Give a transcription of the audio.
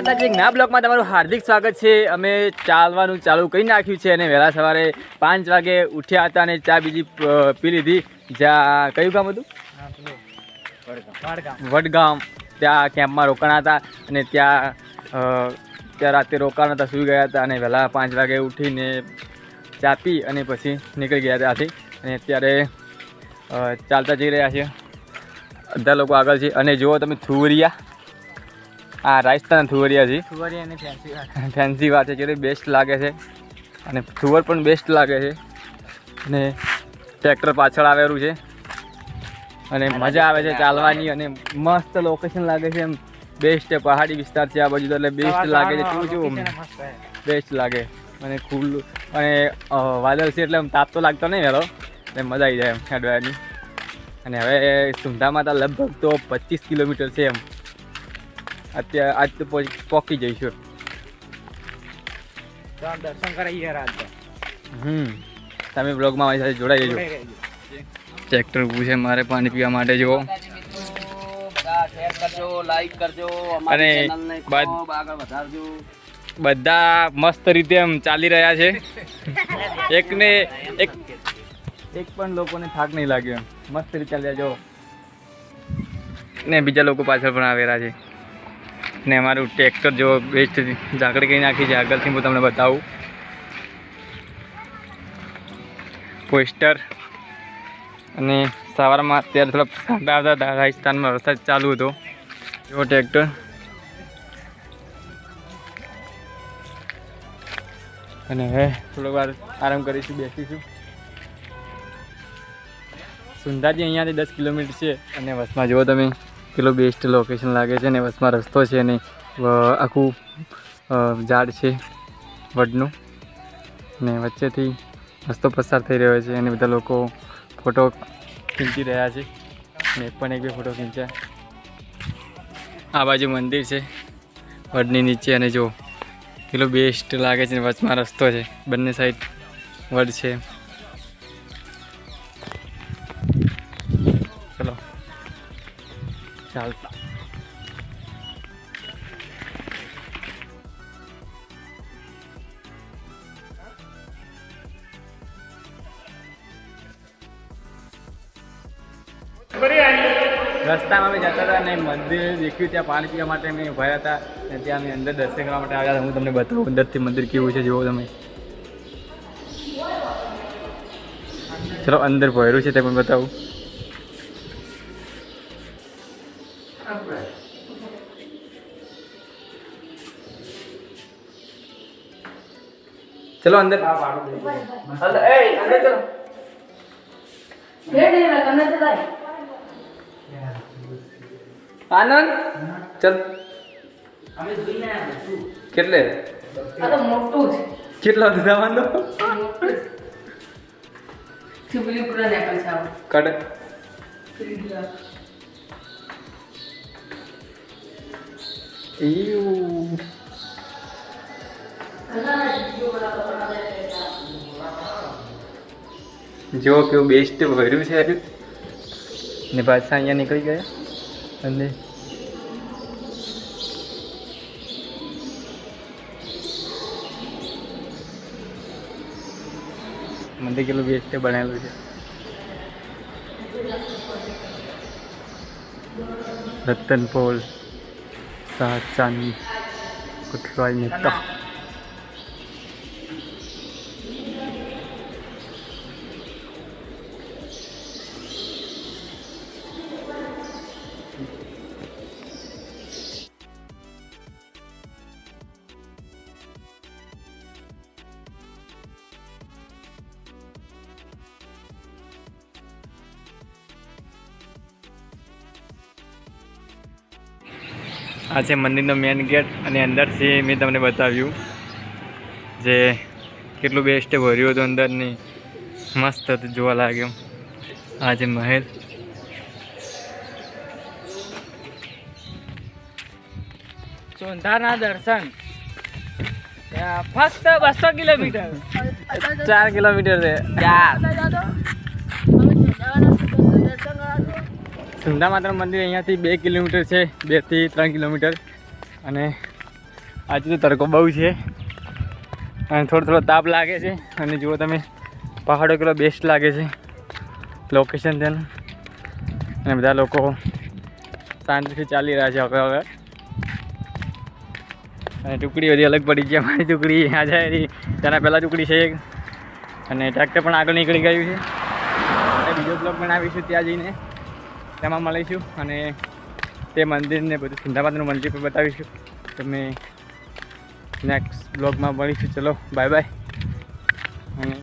માતાજી ના બ્લોકમાં તમારું હાર્દિક સ્વાગત છે. અમે ચાલવાનું ચાલુ કરી નાખ્યું છે અને વહેલા સવારે પાંચ વાગે ઉઠ્યા હતા અને ચા બીજી પી લીધી. જ્યાં કયું ગામ હતું? વડગામ. ત્યાં કેમ્પમાં રોકાણા હતા અને ત્યાં ત્યાં રાતે રોકાણ હતા, સૂઈ ગયા હતા અને વહેલા પાંચ વાગે ઉઠીને ચા પી અને પછી નીકળી ગયા ત્યાંથી. અને અત્યારે ચાલતા જઈ રહ્યા છીએ. બધા લોકો આગળ છે. અને જુઓ તમે થુવરિયા. આ રાજસ્થાન થુવરિયા છે સુવરી ફેન્સી વાત. છે જે બેસ્ટ લાગે છે. અને થુવર પણ બેસ્ટ લાગે છે. અને ટ્રેક્ટર પાછળ આવેલું છે. અને મજા આવે છે ચાલવાની અને મસ્ત લોકેશન લાગે છે એમ. બેસ્ટ પહાડી વિસ્તાર છે આ બાજુ તો એટલે બેસ્ટ લાગે છે. કેવું કેવું બેસ્ટ લાગે. અને ખુલ્લું અને વાદળ છે એટલે આમ તાપ તો લાગતો નહીં વહેલો. એટલે મજા આવી જાય એમ હેડવાની અને હવે સુંધામાં તો લગભગ તો પચીસ કિલોમીટર છે એમ. અત્યારે આજ તો પહોંચ- પહોંચી જઈશું. દર્શન કરાવીએ રાત હમ. તમે બ્લોગમાં મારી સાથે જોડાઈ જજો. ટ્રેક્ટર ઊભું છે મારે પાણી પીવા માટે જુઓ. અને બધા મસ્ત રીતે એમ ચાલી રહ્યા છે. એકને એક એક પણ લોકોને થાક નહીં લાગ્યો એમ. મસ્ત રીતે ચાલ્યા જો ને બીજા લોકો પાછળ પણ આવેલા છે. ને અમારું ટ્રેક્ટર જો બેસ્ટ ઝાકડી કરી નાખી છે. આગળથી હું તમને બતાવું. પોસ્ટર અને સવારમાં અત્યારે થોડા છાંટા આવતા હતા. રાજસ્થાનમાં વરસાદ ચાલુ હતો. જો ટ્રેક્ટર અને હવે થોડીક વાર આરામ કરીશું, બેસીશું. સુંદાજી અહીંયાથી દસ કિલોમીટર છે. અને વસમાં જુઓ તમે. કેટલું બેસ્ટ લોકેશન લાગે છે ને વસમાં રસ્તો છે અને આખું ઝાડ છે વડનું. ને વચ્ચેથી રસ્તો પસાર થઈ રહ્યો છે અને બધા લોકો ફોટો ખીંચી રહ્યા છે. મેં પણ એક બે ફોટો ખીંચ્યા. આ બાજુ મંદિર છે વડની નીચે અને જો, કેટલું બેસ્ટ લાગે છે ને વચમાં રસ્તો છે. બંને સાઈડ વડ છે. ચાલતા રસ્તામાં અમે જતા હતા અને મંદિર દેખ્યું, ત્યાં પાણી પીવા માટે અમે ઊભા હતા અને ત્યાં અમે અંદર દર્શન કરવા માટે આવ્યા હતા. હું તમને બતાવું, અંદરથી મંદિર કેવું છે જુઓ તમે. ચલો, અંદર ભરેલું છે તે પણ બતાવું. ચલો અંદર અંદર એ અંદર ચલો આનંદ ચલ કેટલે મોટું છે કેટલો ચીપલી ઉપર નીકળ છે આવું. કાઢે એવું જો કેવું બેસ્ટ ભર્યું છે. હજુ ને પાછા અહીંયા નીકળી ગયા. અને મંદિર કેટલું બેસ્ટ બનેલું છે. sa chan ko try nito આ છે મંદિરનો મેન ગેટ અને અંદરથી મેં તમને બતાવ્યું જે કેટલું બેસ્ટ ભર્યું હતું અંદરની. મસ્ત હતું જોવા લાગ્યું. આ છે મહેલ. ચોંધાના દર્શન. ફક્ત બસો કિલોમીટર. ચાર કિલોમીટર છે. ચાર. માતા મંદિર અહીંયાથી બે કિલોમીટર છે બેથી ત્રણ કિલોમીટર. અને આજે તો તડકો બહુ છે. અને થોડો થોડો તાપ લાગે છે. અને જુઓ તમે, પહાડો કેટલો બેસ્ટ લાગે છે. લોકેશન તેનું અને બધા લોકો શાંતિથી ચાલી રહ્યા છે હવે હવે. અને ટુકડી બધી અલગ પડી ગઈ અમારી ટુકડી જાય તેના પહેલાં ટુકડી છે એક. અને ટ્રેક્ટર પણ આગળ નીકળી ગયું છે. બીજો બ્લોક બનાવીશું ત્યાં જઈને. તેમાં મળીશું અને તે મંદિરને બધું સિંધાબાદનું મંદિર પણ બતાવીશું તમે નેક્સ્ટ બ્લોગમાં મળીશું. ચલો બાય બાય અને